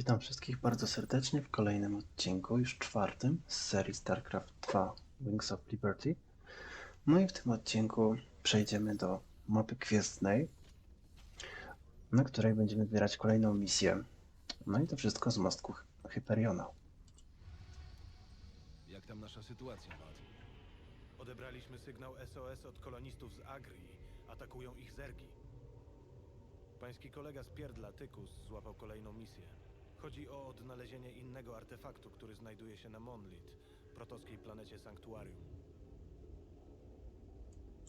Witam wszystkich bardzo serdecznie w kolejnym odcinku, już czwartym z serii StarCraft 2 Wings of Liberty. No i w tym odcinku przejdziemy do mapy gwiezdnej, na której będziemy wybierać kolejną misję. No i to wszystko z mostku Hy- Hyperiona. Jak tam nasza sytuacja, Matt? Odebraliśmy sygnał SOS od kolonistów z Agri. Atakują ich zergi. Pański kolega z Pierdla, Tykus, złapał kolejną misję. Chodzi o odnalezienie innego artefaktu, który znajduje się na Monlit, protoskiej planecie Sanktuarium.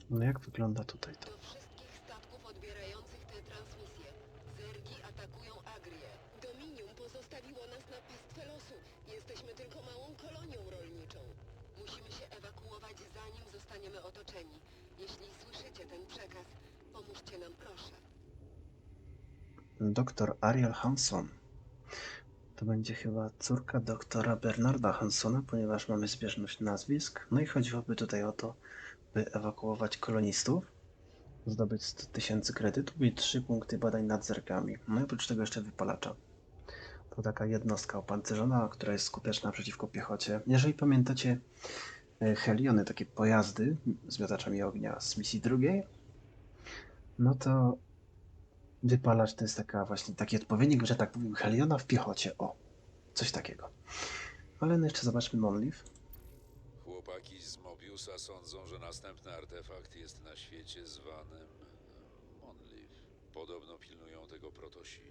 No jak wygląda tutaj to? Do wszystkich statków odbierających te transmisje. Zergi atakują Agrię. Dominium pozostawiło nas na pastwę losu. Jesteśmy tylko małą kolonią rolniczą. Musimy się ewakuować zanim zostaniemy otoczeni. Jeśli słyszycie ten przekaz, pomóżcie nam proszę. Doktor Ariel Hanson. To będzie chyba córka doktora Bernarda Hansona, ponieważ mamy zbieżność nazwisk. No i chodziłoby tutaj o to, by ewakuować kolonistów, zdobyć 100 tysięcy kredytów i 3 punkty badań nad zerkami. No i oprócz tego jeszcze wypalacza. To taka jednostka opancerzona, która jest skuteczna przeciwko piechocie. Jeżeli pamiętacie e, Heliony, takie pojazdy z miotaczami ognia z misji drugiej, no to Wypalacz to jest taka właśnie taki odpowiednik, że tak powiem, Heliona w piechocie. O, coś takiego. Ale no jeszcze zobaczmy Monleaf. Chłopaki z Mobiusa sądzą, że następny artefakt jest na świecie zwanym Monliv. Podobno pilnują tego protosi.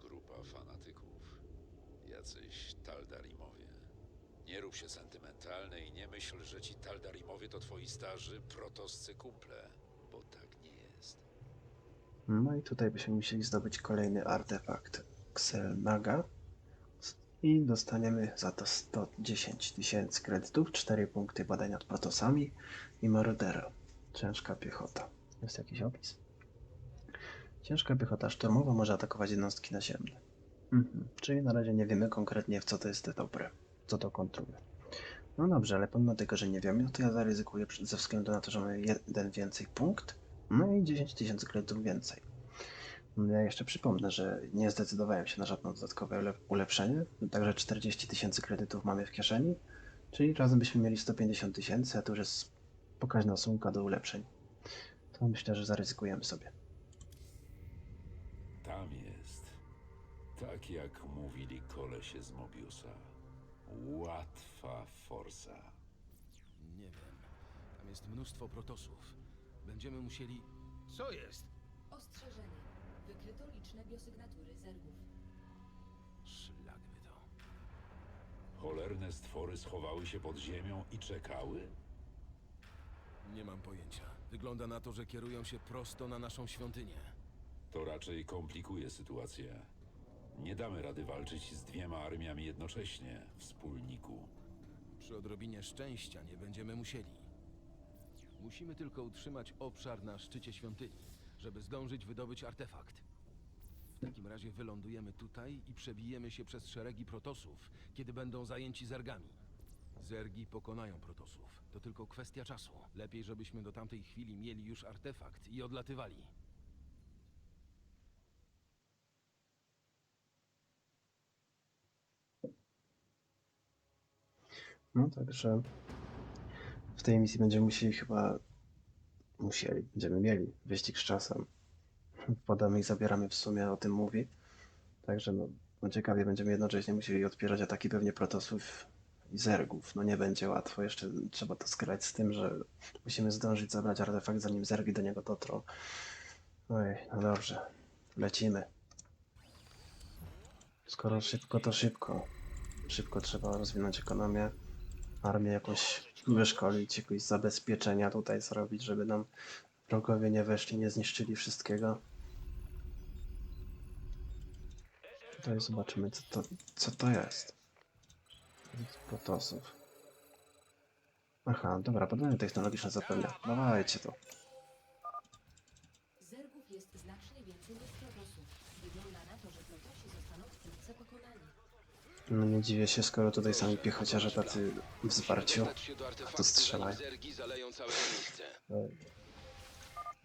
Grupa fanatyków. Jacyś Taldarimowie. Nie rób się sentymentalny i nie myśl, że ci Taldarimowie to twoi starzy protoscy kumple, bo tak nie jest. No i tutaj byśmy musieli zdobyć kolejny artefakt Xelnaga. I dostaniemy za to 110 tysięcy kredytów, 4 punkty badań nad protosami i Marodera. Ciężka piechota. Jest jakiś opis? Ciężka piechota szturmowa może atakować jednostki naziemne. Mhm. Czyli na razie nie wiemy konkretnie w co to jest dobre, co to kontruje. No dobrze, ale pomimo tego, że nie wiemy, to ja zaryzykuję ze względu na to, że mamy jeden więcej punkt, no i 10 tysięcy kredytów więcej. Ja jeszcze przypomnę, że nie zdecydowałem się na żadne dodatkowe ule- ulepszenie, także 40 tysięcy kredytów mamy w kieszeni, czyli razem byśmy mieli 150 tysięcy, a to już jest pokaźna sumka do ulepszeń. To myślę, że zaryzykujemy sobie. Tam jest. Tak jak mówili kolesie z Mobiusa. Łatwa forsa. Nie wiem. Tam jest mnóstwo protosów. Będziemy musieli... Co jest? Ostrzeżenie. Wykryto liczne biosygnatury zergów. Szlak by to. Cholerne stwory schowały się pod ziemią i czekały? Nie mam pojęcia. Wygląda na to, że kierują się prosto na naszą świątynię. To raczej komplikuje sytuację. Nie damy rady walczyć z dwiema armiami jednocześnie, wspólniku. Przy odrobinie szczęścia nie będziemy musieli. Musimy tylko utrzymać obszar na szczycie świątyni, żeby zdążyć wydobyć artefakt. W takim razie wylądujemy tutaj i przebijemy się przez szeregi protosów, kiedy będą zajęci zergami. Zergi pokonają protosów. To tylko kwestia czasu. Lepiej, żebyśmy do tamtej chwili mieli już artefakt i odlatywali. No także w tej misji będziemy musieli chyba musieli, będziemy mieli wyścig z czasem. Wpadamy i zabieramy w sumie, o tym mówi. Także no, no ciekawie będziemy jednocześnie musieli odpierać ataki pewnie protosów i zergów. No nie będzie łatwo, jeszcze trzeba to skrać z tym, że musimy zdążyć zabrać artefakt zanim zergi do niego dotrą. Oj, no dobrze, lecimy. Skoro szybko, to szybko. Szybko trzeba rozwinąć ekonomię, armię jakoś wyszkolić, jakieś zabezpieczenia tutaj zrobić, żeby nam wrogowie nie weszli, nie zniszczyli wszystkiego. Tutaj zobaczymy, co to, co to jest. Protosów. Aha, dobra, badania technologiczne zapewnia. Dawajcie to. Zergów jest znacznie więcej niż protosów. Wygląda na to, że protosi zostaną wkrótce pokonani. No nie dziwię się, skoro tutaj sami piechociarze tacy w zwarciu. To strzelaj. Zergi zaleją całe miejsce.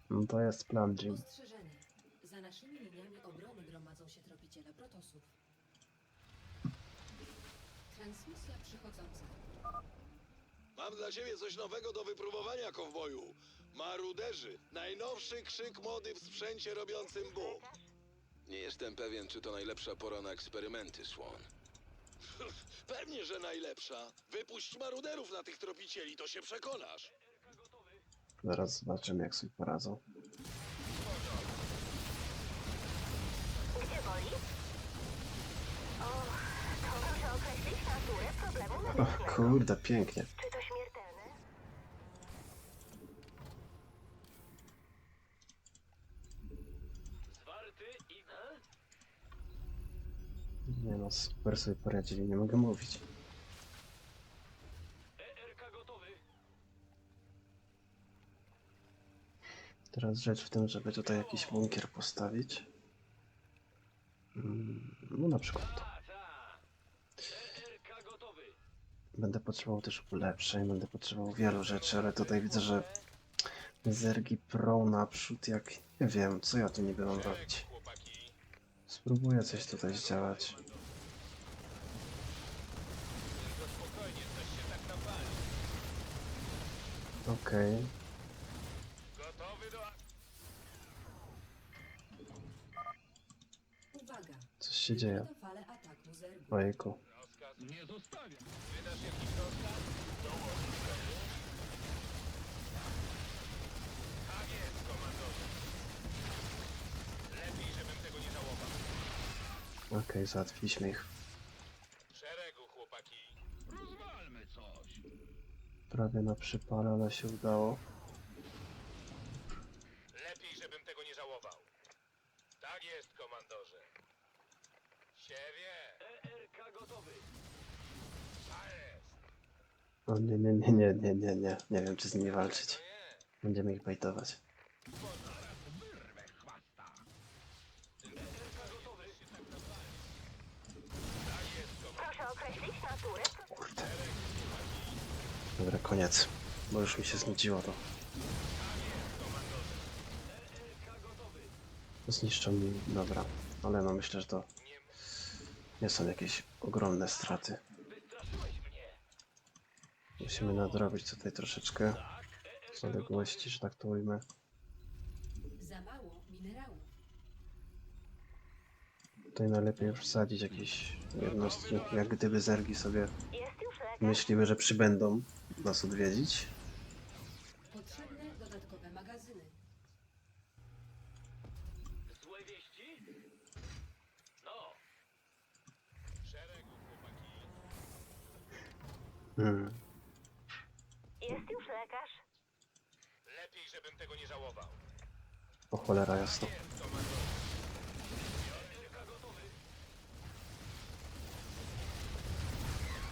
No to jest plan, Jim. Ostrzeżenie. Za naszymi liniami obrony gromadzą się tropiciele protosów. Transmisja przychodząca. Mam dla ciebie coś nowego do wypróbowania, kowboju. Maruderzy. Najnowszy krzyk mody w sprzęcie robiącym bu. Nie jestem pewien, czy to najlepsza pora na eksperymenty, Swan. Pewnie, że najlepsza. Wypuść maruderów na tych tropicieli, to się przekonasz. Zaraz zobaczymy, jak sobie poradzą. Gdzie boli? O, to proszę określić naturę problemu O kurde, pięknie. Czy to śmiertelne? Nie no, super sobie poradzili, nie mogę mówić. Teraz rzecz w tym, żeby tutaj jakiś bunkier postawić. Mm, No na przykład to. Będę potrzebował też ulepszeń, będę potrzebował wielu rzeczy, ale tutaj widzę, że Zergi Pro naprzód, jak nie wiem, co ja tu niby mam robić. Spróbuję coś tutaj zdziałać. Okej, Uwaga! coś się dzieje. To fale ataku zergu. Ojejku. Okej, załatwiliśmy ich. Szeregu, chłopaki. Prawie na przypale, ale się udało. Lepiej, żebym tego nie żałował. Tak jest, komandorze. Siewie. ERK gotowy. Tak jest. O nie, nie, nie, nie, nie, nie, nie. Nie wiem, czy z nimi walczyć. Będziemy ich bajtować. Proszę określić naturę Kurde. Dobra, koniec. Bo już mi się znudziło to. Zniszczą mi... Dobra. Ale no myślę, że to nie są jakieś ogromne straty. Musimy nadrobić tutaj troszeczkę zaległości, że tak to ujmę. Za mało minerałów. Tutaj najlepiej wsadzić jakieś jednostki, jak gdyby zergi sobie myśliły, że przybędą nas odwiedzić. Potrzebne dodatkowe magazyny. Złe wieści? No. Szeregu, chłopaki. Hmm. Jest już lekarz. Lepiej, żebym tego nie żałował. O cholera jasno.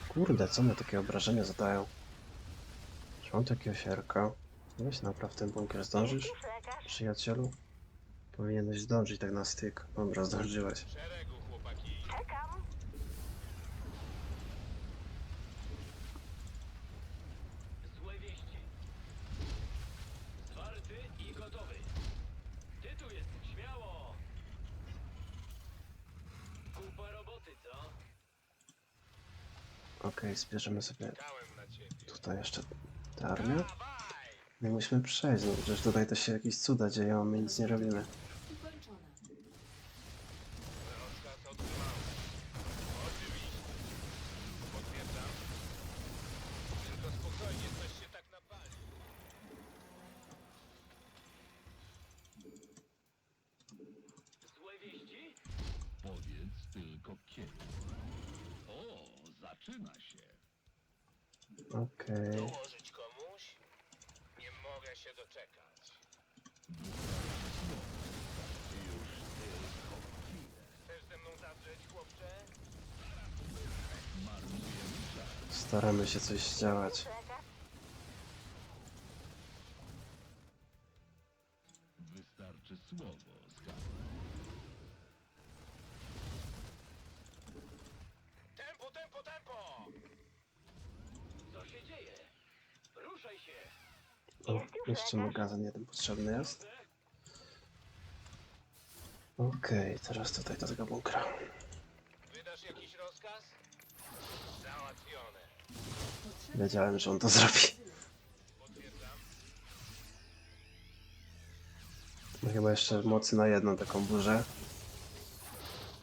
Kurde, co mnie takie obrażenia zadają? Mam tu jakiegoś erka? Weź napraw ten bunkier, zdążysz? Przyjacielu? Powinieneś zdążyć tak na styk. Dobra, zdążyłeś. Szeregu, chłopaki. Czekam. Złe wieści. Zwarty i gotowy. Ty tu jest, śmiało. Kupa roboty, co? Okej, zbierzemy sobie tutaj jeszcze No i musimy przejść, no przecież tutaj to się jakieś cuda dzieją, a my nic nie robimy. Ukończona. Tak? Powiedz tylko kiedy. O, zaczyna się. Okej. Mogę się doczekać. Chcesz ze mną zadrzeć, chłopcze? Staramy się coś zdziałać. Jeszcze magazyn jeden potrzebny jest. Okej, teraz tutaj do tego bunkra. Wydasz jakiś rozkaz? Za Potrzebne Wiedziałem, że on to zrobi. Ma chyba jeszcze mocy na jedną taką burzę.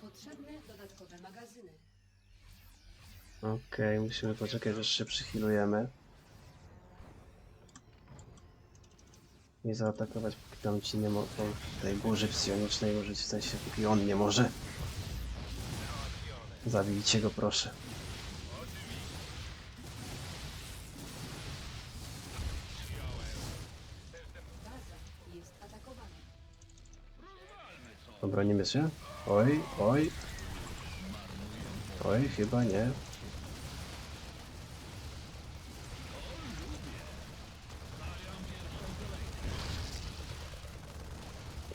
Potrzebne dodatkowe magazyny. Okej, musimy poczekać, aż się przychilujemy. I zaatakować, póki tam ci nie mogą tej burzy psionicznej użyć, w sensie póki on nie może. Zabijcie go proszę. Obronimy się? Oj, oj. Oj, chyba nie.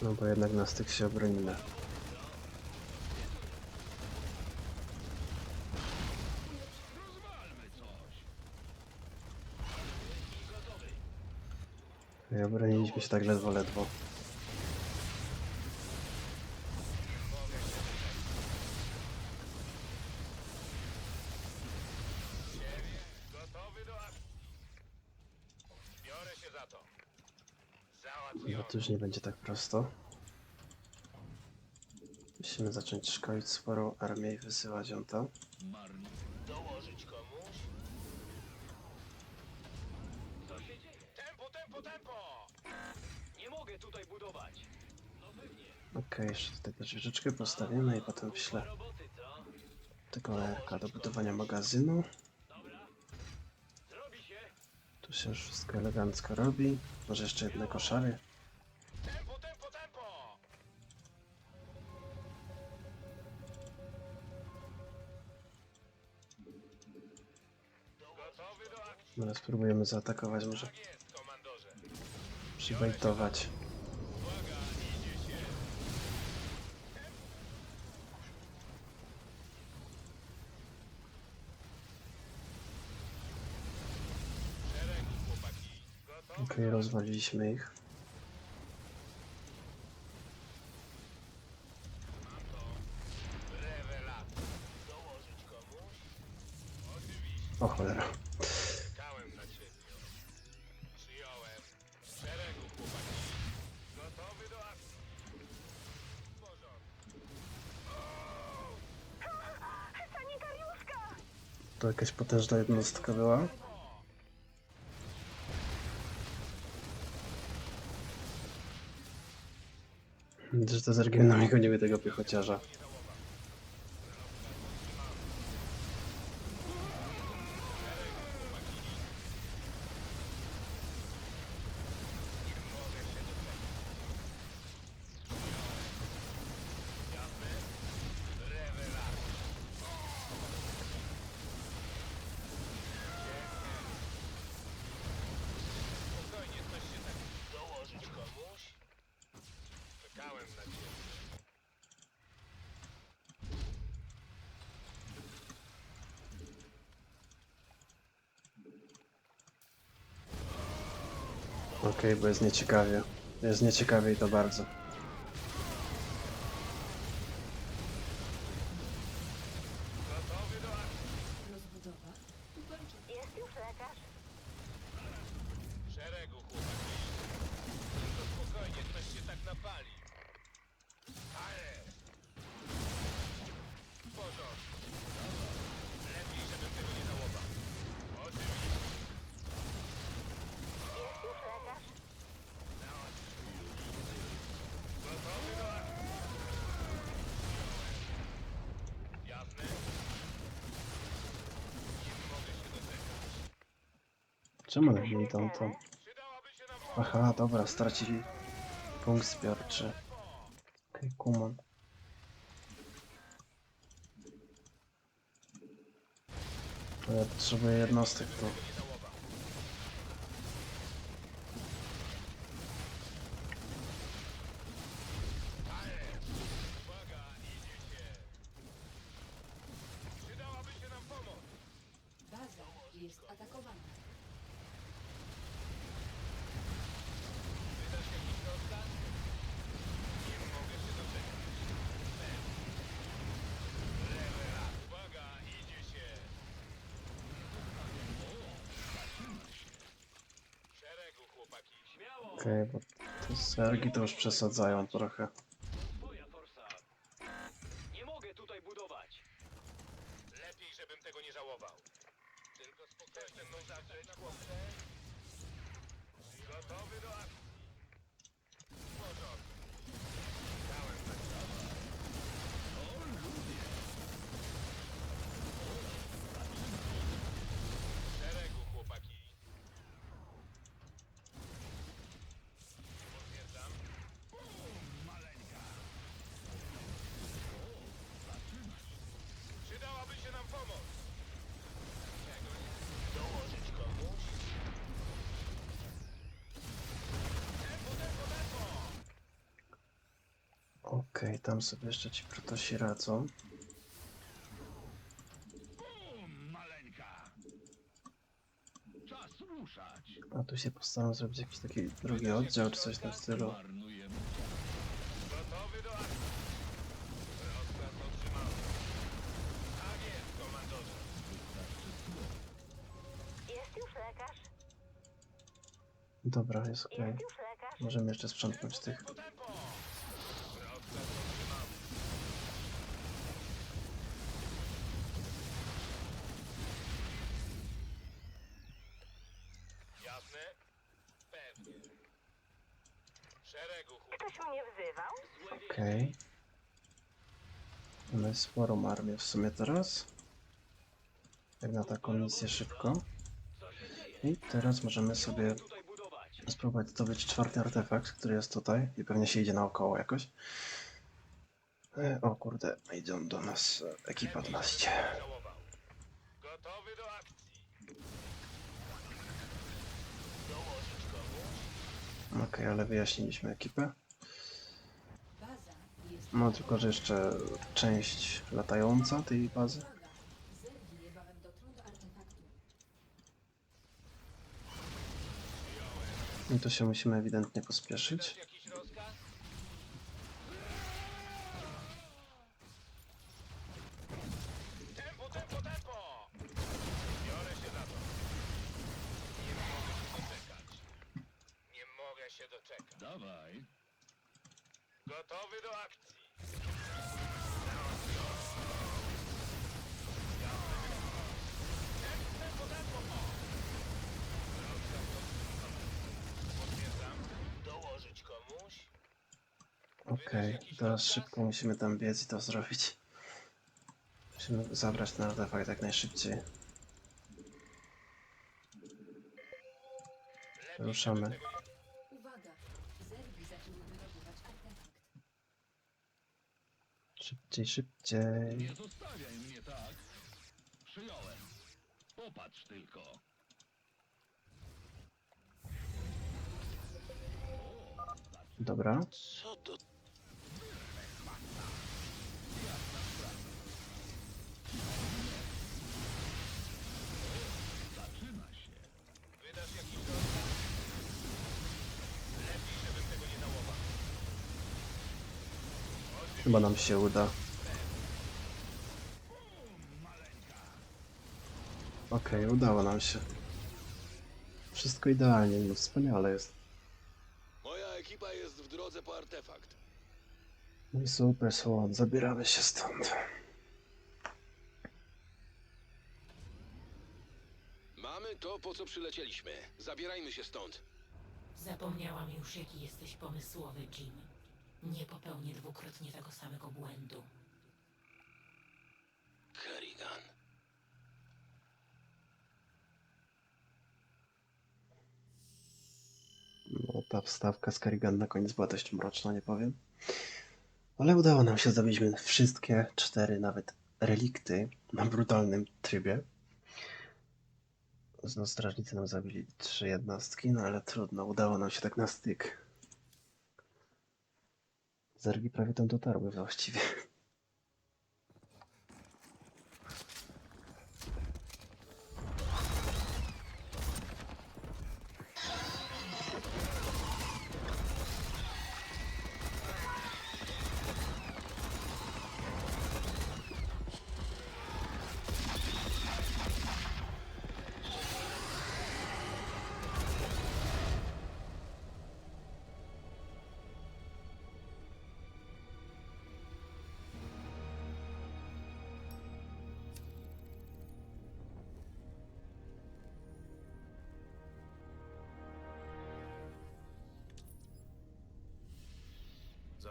No bo jednak na styk się obronimy. I obroniliśmy się tak ledwo, ledwo. To już nie będzie tak prosto. Musimy zacząć szkolić sporą armię i wysyłać ją tam. Dołożyć komuś? Co się dzieje? Tempo, tempo, tempo! Nie mogę tutaj budować. No pewnie. Okej, jeszcze tutaj też wieżyczkę postawimy i potem wyślę Roboty, co? tego RK do budowania magazynu. Zrobi się. Tu się już wszystko elegancko robi. Może jeszcze jedne koszary. Spróbujemy zaatakować, może Tak jest, komandorze. przybejtować. Uwaga, To jakaś potężna jednostka była. Widzę, że to z nami gonimy tego piechociarza. Spokojnie, coś się tak... Dołożyć komuś? Czekałem na ciebie. Okej, bo jest nieciekawie. Jest nieciekawie i to bardzo. Gotowy do akcji. Rozbudowa ukończona. Jest już lekarz? W szeregu, chłopaki. Tylko spokojnie, coś się tak napali. Ale... W porządku. Lepiej, żebym tego nie żałował. Oczywiście. Jest już lekarz? Gotowy do akcji. Jasne? Nie mogę się doczekać. Czemu tak? Przydałaby się nam pomoc. Aha, dobra, stracili punkt zbiorczy. Okej, kumon. To ja potrzebuję jednostek tu. Uwaga, idzie się. Przydałaby się nam pomoc. Baza jest atakowana. Wydasz jakiś rozkaz? Nie mogę się doczekać. Rewelacja. Uwaga, idzie się. Okej, bo te sergi to już przesadzają trochę. Twoja forsa. Nie mogę tutaj budować. Lepiej, żebym tego nie żałował. Tylko spokojnie ze mną zacząć, chłopcze. Gotowy do akcji. W porządku. Dałem tak. W szeregu, chłopaki. Potwierdzam. Przydałaby się nam pomoc. Czego nie? Dołożyć komuś? Tempo, tempo, tempo! Okej, tam sobie jeszcze ci protosi radzą. A tu się postaram zrobić jakiś taki drugi oddział czy coś tym stylu. Dobra, jest lekarz. Możemy jeszcze sprzątnąć tych. Tempo, tempo! Rozkaz otrzymany. Jasne? Pewnie. W szeregu, chłopaki. Ktoś mnie wzywał? Okej. Mamy sporą armię w sumie teraz. Jak na taką misję szybko. I teraz możemy sobie spróbować zdobyć czwarty artefakt, który jest tutaj i pewnie się idzie naokoło jakoś. E, o kurde, idą do nas ekipa 12. Żałował. Gotowy do akcji. Okej, ale wyjaśniliśmy ekipę. No tylko, że jeszcze część latająca tej bazy. I to się musimy ewidentnie pospieszyć. Jakiś rozkaz? Tempo, tempo, tempo! Biorę się za to. Nie mogę się doczekać. Nie mogę się doczekać. Dawaj! Gotowy do akcji. Tempo, tempo, tempo! Rozkaz otrzymany. Potwierdzam. Dołożyć komuś? Okej, teraz szybko musimy tam biec i to zrobić. Musimy zabrać ten artefakt jak najszybciej. Ruszamy. żeby tego nie- Uwaga! Zergi zaczęły wydobywać artefakt. Szybciej, szybciej. Nie zostawiaj mnie tak! Przyjąłem! Popatrz tylko! Dobra. Co to? Chyba nam się uda. Okej, udało nam się. Wszystko idealnie, no wspaniale jest. Moja ekipa jest w drodze po artefakt. No i super, słon, zabieramy się stąd. Mamy to, po co przylecieliśmy. Zabierajmy się stąd. Zapomniałam już, jaki jesteś pomysłowy, Jim. Nie popełnię dwukrotnie tego samego błędu. Kerrigan. No, ta wstawka z Kerrigan na koniec była dość mroczna, nie powiem. Ale udało nam się zdobyć wszystkie cztery nawet relikty na brutalnym trybie. No, strażnicy nam zabili trzy jednostki, no ale trudno, udało nam się tak na styk. Zergi prawie tam dotarły właściwie.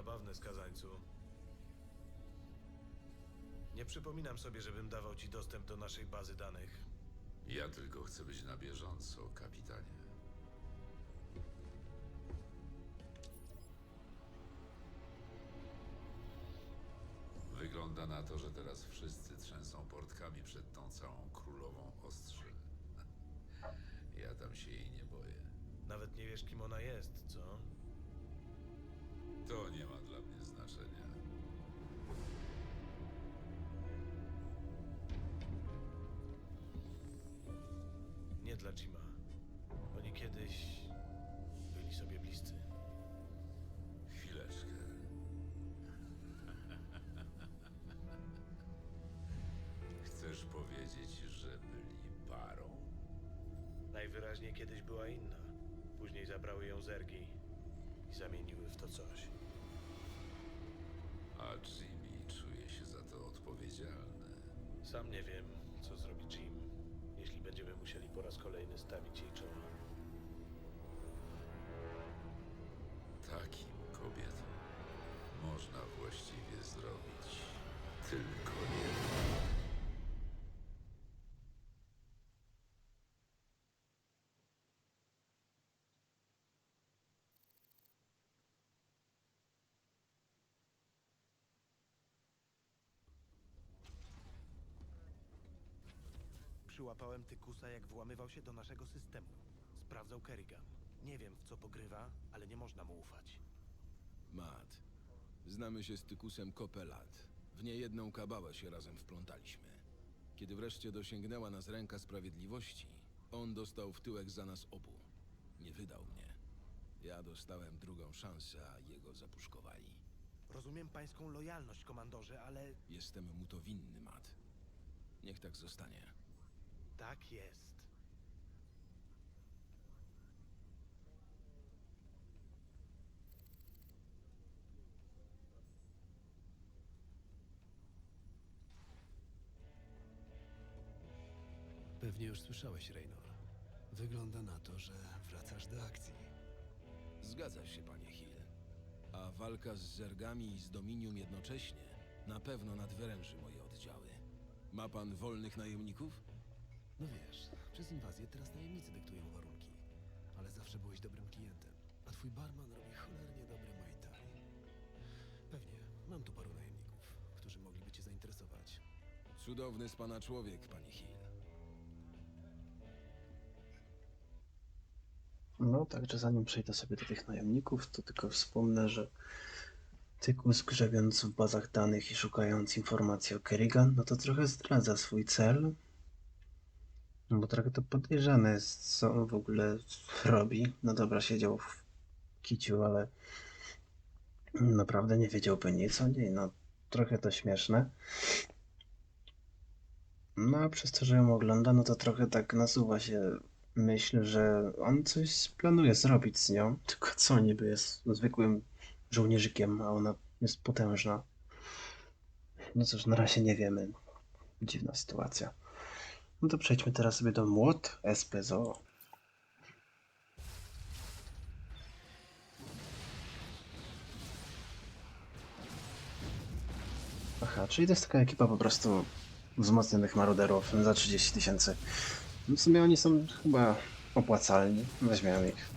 Zabawne, skazańcu. Nie przypominam sobie, żebym dawał ci dostęp do naszej bazy danych. Ja tylko chcę być na bieżąco, kapitanie. Wygląda na to, że teraz wszyscy trzęsą portkami przed tą całą królową ostrzy. Ja tam się jej nie boję. Nawet nie wiesz, kim ona jest, co? To nie ma dla mnie znaczenia. Nie dla Jima. Oni kiedyś byli sobie bliscy. Chwileczkę. Chcesz powiedzieć, że byli parą? Najwyraźniej kiedyś była inna. Później zabrały ją zergi i zamieniły w to coś. A Jimmy czuje się za to odpowiedzialny. Sam nie wiem, co zrobi Jim, jeśli będziemy musieli po raz kolejny stawić jej czoła. Takim kobietom można właściwie zrobić tylko jedno. Przyłapałem Tykusa, jak włamywał się do naszego systemu. Sprawdzał Kerrigan. Nie wiem, w co pogrywa, ale nie można mu ufać. Matt, znamy się z Tykusem kopę lat. W niejedną kabałę się razem wplątaliśmy. Kiedy wreszcie dosięgnęła nas ręka sprawiedliwości, on dostał w tyłek za nas obu. Nie wydał mnie. Ja dostałem drugą szansę, a jego zapuszkowali. Rozumiem pańską lojalność, komandorze, ale Jestem mu to winny, Matt. Niech tak zostanie. Tak jest. Pewnie już słyszałeś, Raynor. Wygląda na to, że wracasz do akcji. Zgadza się, panie Hill. A walka z zergami i z Dominium jednocześnie na pewno nadwyręży moje oddziały. Ma pan wolnych najemników? No wiesz, przez inwazję teraz najemnicy dyktują warunki. Ale zawsze byłeś dobrym klientem. A twój barman robi cholernie dobre Mai Tai. Pewnie, mam tu paru najemników, którzy mogliby cię zainteresować. Cudowny z pana człowiek, panie Hill. No, także zanim przejdę sobie do tych najemników, to tylko wspomnę, że Tykus grzebiąc w bazach danych i szukając informacji o Kerrigan, no to trochę zdradza swój cel. Bo trochę to podejrzane jest, co on w ogóle robi. No dobra, siedział w kiciu, ale naprawdę nie wiedziałby nic o niej. No, trochę to śmieszne. No a przez to, że ją ogląda, no to trochę tak nasuwa się myśl, że on coś planuje zrobić z nią, tylko co niby jest zwykłym żołnierzykiem, a ona jest potężna. No cóż, na razie nie wiemy. Dziwna sytuacja. No to przejdźmy teraz sobie do młot SPZO. Aha, czyli to jest taka ekipa po prostu wzmocnionych maruderów za 30 tysięcy. No W sumie oni są chyba opłacalni. Weźmiemy ich.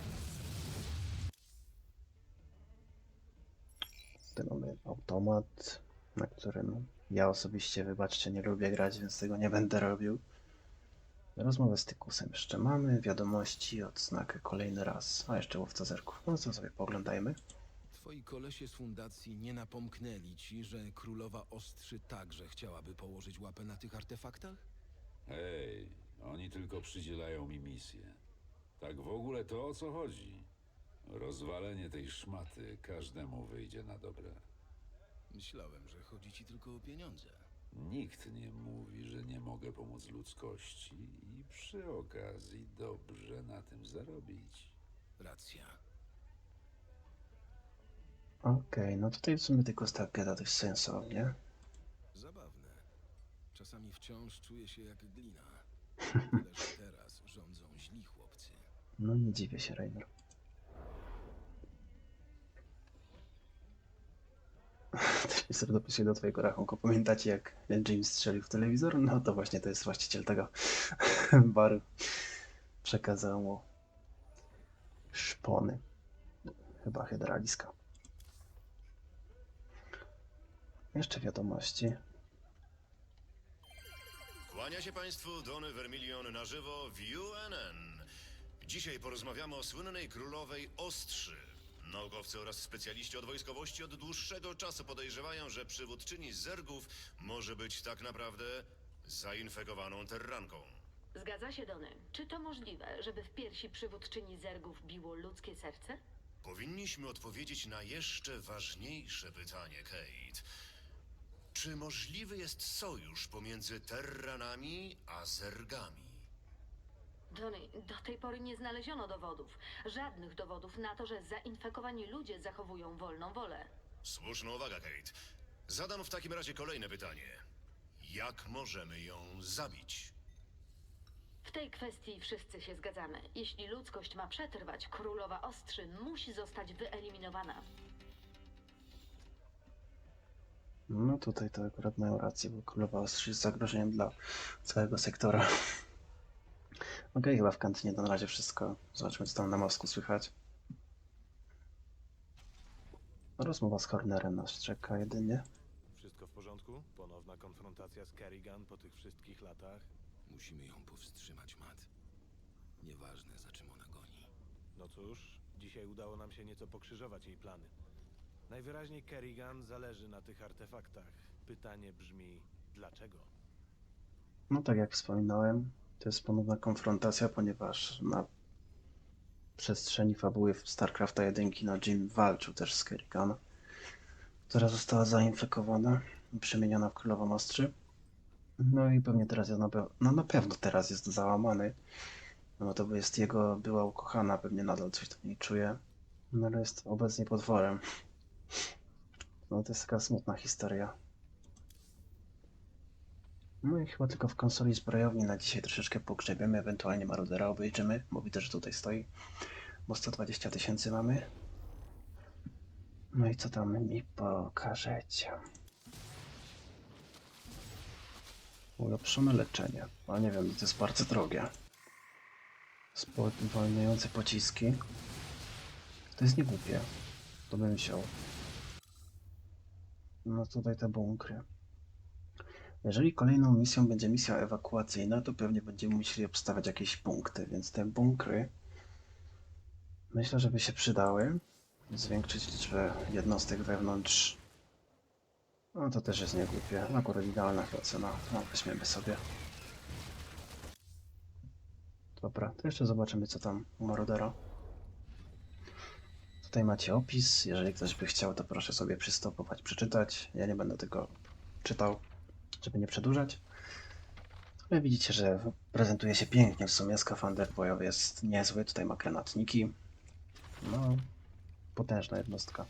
Tutaj mamy automat, na którym ja osobiście, wybaczcie, nie lubię grać, więc tego nie będę robił. Rozmowę z Tykusem jeszcze mamy, wiadomości, odznakę kolejny raz, a jeszcze łowca zerków. No co sobie pooglądajmy. Twoi kolesie z fundacji nie napomknęli ci, że królowa Ostrzy także chciałaby położyć łapę na tych artefaktach? Hej, oni tylko przydzielają mi misję. Tak w ogóle to o co chodzi? Rozwalenie tej szmaty każdemu wyjdzie na dobre. Myślałem, że chodzi ci tylko o pieniądze. Nikt nie mówi, że nie mogę pomóc ludzkości i przy okazji dobrze na tym zarobić. Racja. Okej, no tutaj w sumie Tykus tak gada dość sensownie. Zabawne. Czasami wciąż czuję się jak glina. Tyle, że teraz rządzą źli chłopcy. No nie dziwię się, Rainer. Mister dopisuje do twojego rachunku. Pamiętacie jak James strzelił w telewizor? No to właśnie to jest właściciel tego baru. Przekazał mu szpony. Chyba hydraliska. Jeszcze wiadomości. Kłania się Państwu Dony Vermilion na żywo w UNN. Dzisiaj porozmawiamy o słynnej królowej Ostrzy. Naukowcy oraz specjaliści od wojskowości od dłuższego czasu podejrzewają, że przywódczyni Zergów może być tak naprawdę zainfekowaną terranką. Zgadza się, Dony. Czy to możliwe, żeby w piersi przywódczyni zergów biło ludzkie serce? Powinniśmy odpowiedzieć na jeszcze ważniejsze pytanie, Kate. Czy możliwy jest sojusz pomiędzy Terranami a Zergami? Johnny, do tej pory nie znaleziono dowodów. Żadnych dowodów na to, że zainfekowani ludzie zachowują wolną wolę. Słuszna uwaga, Kate. Zadam w takim razie kolejne pytanie. Jak możemy ją zabić? W tej kwestii wszyscy się zgadzamy. Jeśli ludzkość ma przetrwać, królowa ostrzy musi zostać wyeliminowana. No tutaj to akurat mają rację, bo królowa ostrzy jest zagrożeniem dla całego sektora. Okej, chyba w kantynie to na razie wszystko. Zobaczmy, co tam na mostku słychać. Rozmowa z Hornerem nas czeka jedynie. Wszystko w porządku? Ponowna konfrontacja z Kerrigan po tych wszystkich latach? Musimy ją powstrzymać, Matt. Nieważne, za czym ona goni. No cóż, dzisiaj udało nam się nieco pokrzyżować jej plany. Najwyraźniej Kerrigan zależy na tych artefaktach. Pytanie brzmi, dlaczego? No tak jak wspominałem, to jest ponowna konfrontacja, ponieważ na przestrzeni fabuły w StarCrafta 1 no Jim walczył też z Kerrigan, która została zainfekowana i przemieniona w królową ostrzy. No i pewnie teraz jest na, pe- no na pewno teraz jest załamany. No to jest jego była ukochana, pewnie nadal coś do niej czuje. No ale jest obecnie potworem. No to jest taka smutna historia. No i chyba tylko w konsoli zbrojowni na dzisiaj troszeczkę pogrzebiemy, ewentualnie Marudera obejrzymy, bo widzę, że tutaj stoi, bo 120 tysięcy mamy. No i co tam mi pokażecie? Ulepszone leczenie, ale nie wiem, to jest bardzo drogie. Spowalniające pociski. To jest niegłupie. To bym wziął. No tutaj te bunkry. Jeżeli kolejną misją będzie misja ewakuacyjna, to pewnie będziemy musieli obstawiać jakieś punkty, więc te bunkry myślę, że by się przydały. Zwiększyć liczbę jednostek wewnątrz. No to też jest niegłupie. Akurat idealna chyba cena. No, weźmiemy sobie. Dobra, to jeszcze zobaczymy co tam u. Tutaj macie opis. Jeżeli ktoś by chciał, to proszę sobie przystopować, przeczytać. Ja nie będę tego czytał żeby nie przedłużać. Ale widzicie, że prezentuje się pięknie w sumie. Skafander bojowy jest niezły. Tutaj ma granatniki. No, potężna jednostka.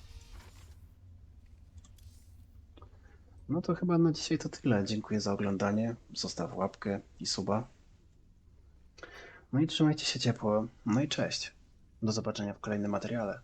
No to chyba na dzisiaj to tyle. Dziękuję za oglądanie. Zostaw łapkę i suba. No i trzymajcie się ciepło. No i cześć. Do zobaczenia w kolejnym materiale.